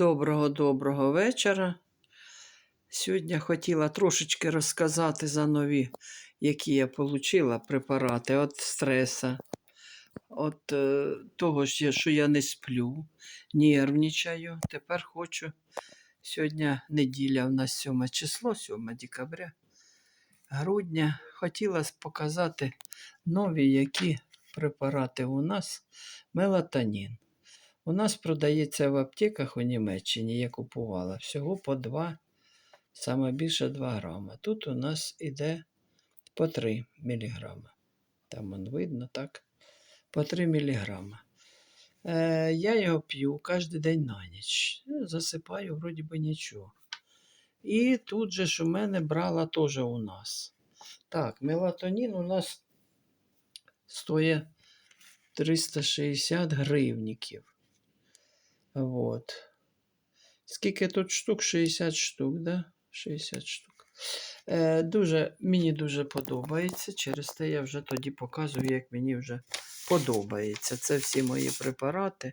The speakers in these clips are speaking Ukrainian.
Доброго-доброго вечора. Сьогодні хотіла трошечки розказати за нові, які я отримала препарати від стреса, від е, того, що я не сплю, нервничаю. Тепер хочу. Сьогодні неділя у нас 7 число, 7 декабря, грудня. Хотіла показати нові які препарати у нас мелатонін. У нас продається в аптеках у Німеччині, я купувала, всього по 2, саме більше 2 грама. Тут у нас іде по 3 міліграма. Там он видно, так? По 3 міліграма. Е, я його п'ю кожен день на ніч. Ну, Засипаю, вроді би нічого. І тут же ж у мене брала теж у нас. Так, мелатонін у нас стоїть 360 гривніків. Вот. Скільки тут штук? 60 штук, да? 60 штук. Е, дуже, мені дуже подобається. Через те я вже тоді показую, як мені вже подобається. Це всі мої препарати.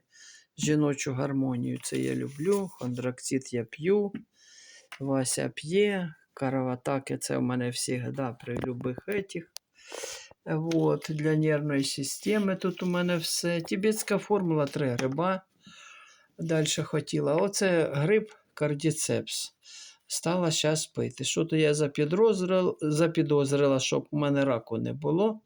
Жіночу гармонію це я люблю. Хондроксид я п'ю. Вася п'є. Караватаки це у мене завжди при любих етіх. Вот, для нервної системи тут у мене все. Тибетська формула 3 гриба. Далі хотіла. Оце гриб кардіцепс. Стала зараз пити. Що то я запідозрила, щоб у мене раку не було,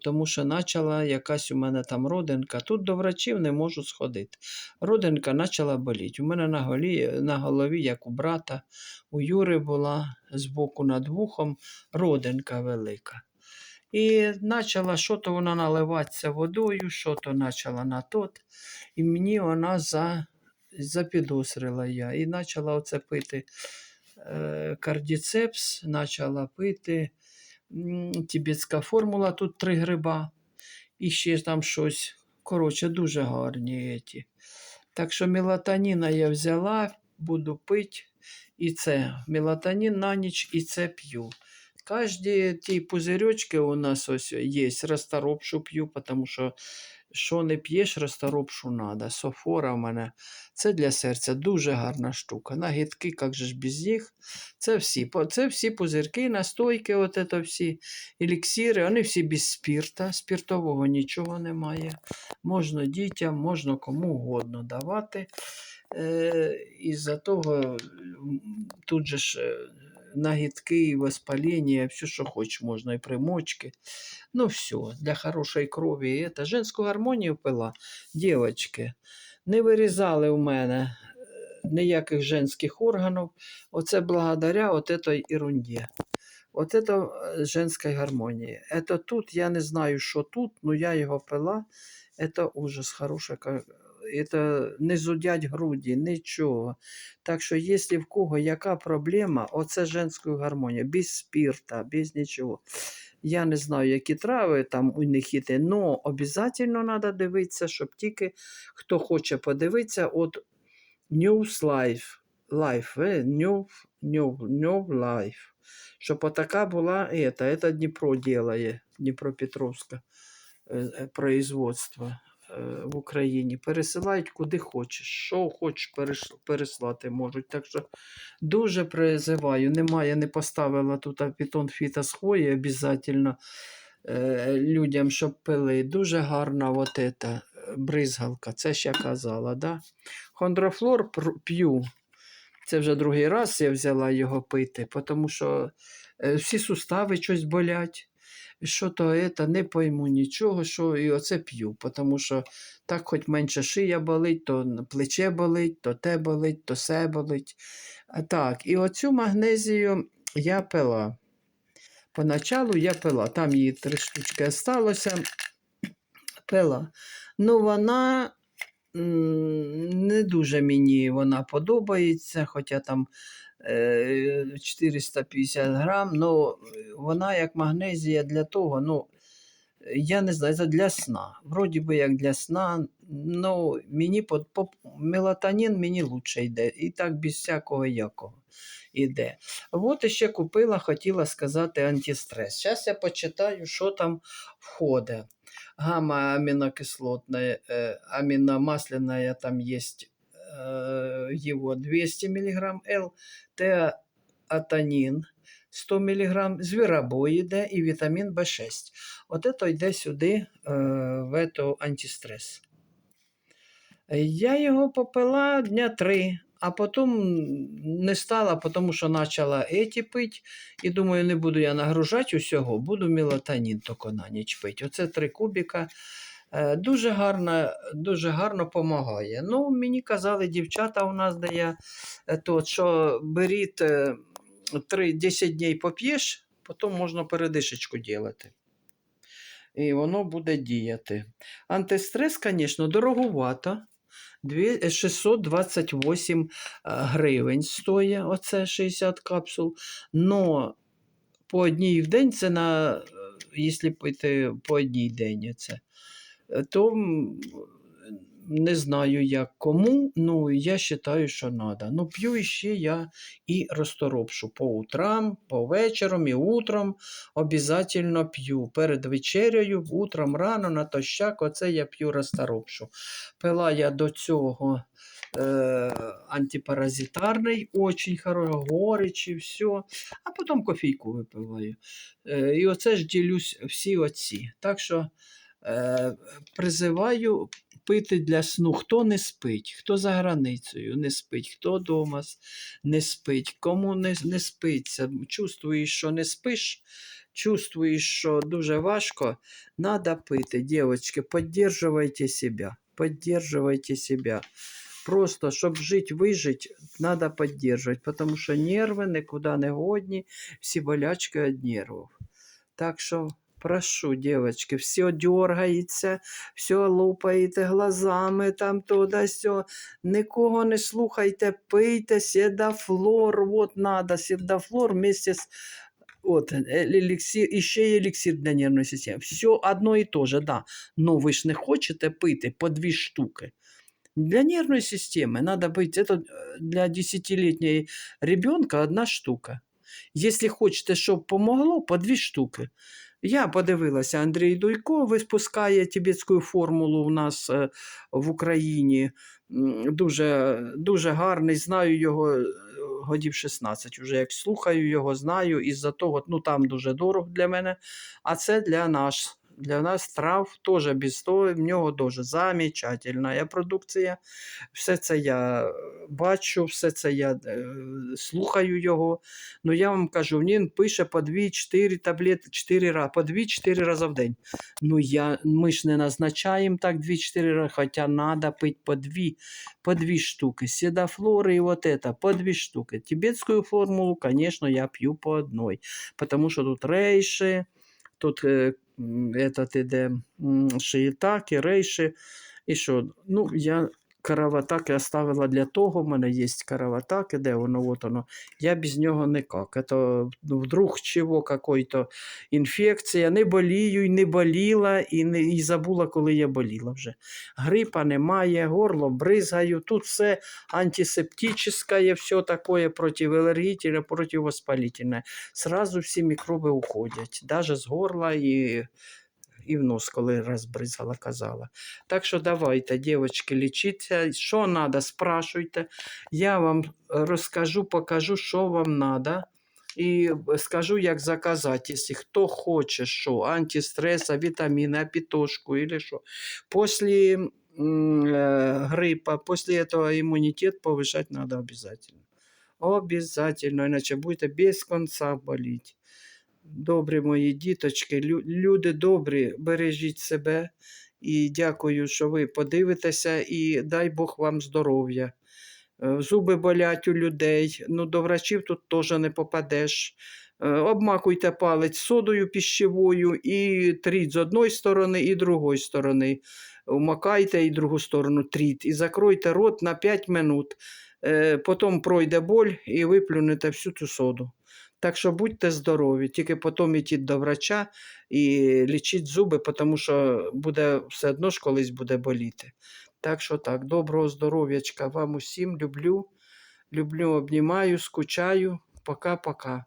тому що почала якась у мене там родинка. Тут до врачів не можу сходити. Родинка почала боліти. У мене на голові, на голові, як у брата, у Юри була збоку над вухом родинка велика. І почала що то вона наливатися водою, що то почала на тот. І мені вона за, запідозрила я. І почала оце пити е, кардіцепс, почала пити тібетська формула, тут три гриба. І ще там щось. Коротше, дуже гарні. Ті. Так що мелатоніна я взяла, буду пити. І це мелатонін на ніч, і це п'ю. Кожні ті пузирьочки у нас ось є. Розторопшу п'ю, тому що що не п'єш, розторопшу треба. Софора в мене. Це для серця дуже гарна штука. Нагідки, як же ж без їх. Це всі це всі пузирки, настойки, от це всі еліксири, вони всі без спірта. Спіртового нічого немає. Можна дітям, можна кому угодно давати. Е, Із-за того тут же ж е, нагідки, воспалення, все, що хочеш, можна і примочки. Ну, все, для хорошої крові. І це. Женську гармонію пила, дівчатки. Не вирізали у мене е, ніяких женських органів. Оце благодаря от этой ерунді. От это женська гармонія. Это тут, я не знаю, що тут, але я його пила. Это ужас, хороша ка- это не зудять груді, нічого. Так що, якщо в кого яка проблема, оце женською гармонією, без спірта, без нічого. Я не знаю, які трави там у них іде, але обов'язково треба дивитися, щоб тільки хто хоче подивитися, от News Life, Life, е, New, New, New Life. Щоб отака була, это, это Дніпро делає, Дніпропетровське е, е, производство е, в Україні. Пересилають куди хочеш. Що хочеш переслати можуть. Так що дуже призиваю. Немає, не поставила тут питон фіта з хвої обов'язково е, людям, щоб пили. Дуже гарна от ета, бризгалка. Це ще казала. Да? Хондрофлор п'ю. Це вже другий раз я взяла його пити, тому що е, всі сустави щось болять. Що то это, не пойму нічого, що і оце п'ю, тому що так хоч менше шия болить, то плече болить, то те болить, то се болить. Так, і оцю магнезію я пила. Поначалу я пила, там її три штучки залишилося, пила. Ну, вона не дуже мені вона подобається, хоча там 450 грам, ну, вона як магнезія для того, ну, я не знаю, це для сна. Вроді би як для сна, ну, мені по, по, мелатонін мені лучше йде. І так без всякого якого йде. От іще купила, хотіла сказати антистрес. Зараз я почитаю, що там входить. Гамма аминокислотная, э, аминомасляная там э, его 200 мг, L-театанін 100 мг, звіробой йде і вітамін В6. От це йде сюди е, в ету антистрес. Я його попила дня три, а потім не стала, тому що почала еті пити. І думаю, не буду я нагружати усього, буду мелатонін тільки на ніч пити. Оце три кубіка. Е, Дуже гарно, дуже гарно допомагає. Ну, мені казали дівчата у нас, де я, е, то, що беріть е, 3-10 днів поп'єш, потім можна передишечку робити. І воно буде діяти. Антистрес, звісно, дороговато. Е, 628 е, гривень стоїть оце 60 капсул. Но по одній в день це на, якщо пити по одній день це, то не знаю як кому, ну я вважаю, що треба. Ну, п'ю ще я і розторопшу по утрам, по вечорам і утром обов'язково п'ю. Перед вечерею, утром рано, натощак, оце я п'ю розторопшу. Пила я до цього е, антипаразитарний, очень хороший, горечі, все. А потім кофійку випиваю. Е, і оце ж ділюсь всі оці. Так що е, призиваю пити для сну. Хто не спить, хто за границею? Не спить, хто вдома не спить, кому не, не спиться, чувствуєш, що не спиш, чувствуєш, що дуже важко, надо пити. Дівчатки, підтримуйте себе, підтримуйте себе. Просто, щоб жити, вижити, треба підтримувати, тому що нерви нікуди не годні, всі болячки від нервів. Так що прошу, девочки, все дергається, все лупаєте глазами, там туди все. Нікого не слухайте, пийте седафлор, от надо, седафлор вместе з от, еліксир, і ще є еліксир для нервної системи. Все одно і то же, да. Но ви ж не хочете пити по дві штуки. Для нервной системы надо быть, это э, для 10-летней ребенка одна штука. Если хочете, щоб помогло, по дві штуки. Я подивилася, Андрій Дуйко випускає тібетську формулу у нас е, в Україні. Дуже, дуже гарний, знаю його е, годів 16. Уже як слухаю його, знаю, із-за того, ну там дуже дорого для мене. А це для нас. Для нас трав теж без того, в нього дуже замечательна продукція. Все це я бачу, все це я е, слухаю його. Ну я вам кажу, він пише по 2-4 таблетки 4 рази, по 2-4 рази в день. Ну я, ми ж не назначаємо так 2-4 рази, хоча треба пити по 2, по 2 штуки. Седафлори і вот это, по 2 штуки. Тибетську формулу, звісно, я п'ю по одной, тому що тут рейші, тут е, этот іде шиїтаки, рейші. І що? Ну, я караватаки оставила для того, в мене є караватаки, де воно, от воно. Я без нього никак. Это ну, вдруг чого какой-то інфекція. Не болію, і не боліла, і, не, і забула, коли я боліла вже. Грипа немає, горло бризгаю, тут все антисептичне, все таке противоалергічне, противовоспалительне. Сразу всі мікроби уходять, навіть з горла і і в нос, коли розбризгала, казала. Так що давайте, дівчатки, лічіться. Що треба, спрашуйте. Я вам розкажу, покажу, що вам треба. І скажу, як заказати, якщо хто хоче, що антистреса, вітаміни, апітошку или що. После м, э, гриппа, после этого иммунитет повышать надо обязательно. Обязательно, иначе будете без конца болеть. Добрі мої діточки, люди добрі, бережіть себе і дякую, що ви подивитеся, і дай Бог вам здоров'я. Е, Зуби болять у людей, ну до врачів тут теж не попадеш. Е, Обмакуйте палець содою піщевою і тріть з одної сторони і другої сторони. Вмакайте і другу сторону тріть. І закройте рот на 5 минут. Е, Потім пройде боль і виплюнете всю цю соду. Так що будьте здорові, тільки потім йдіть до врача і лічіть зуби, тому що буде все одно ж колись буде боліти. Так що так, доброго здоров'ячка вам усім люблю. Люблю, обнімаю, скучаю. Пока-пока.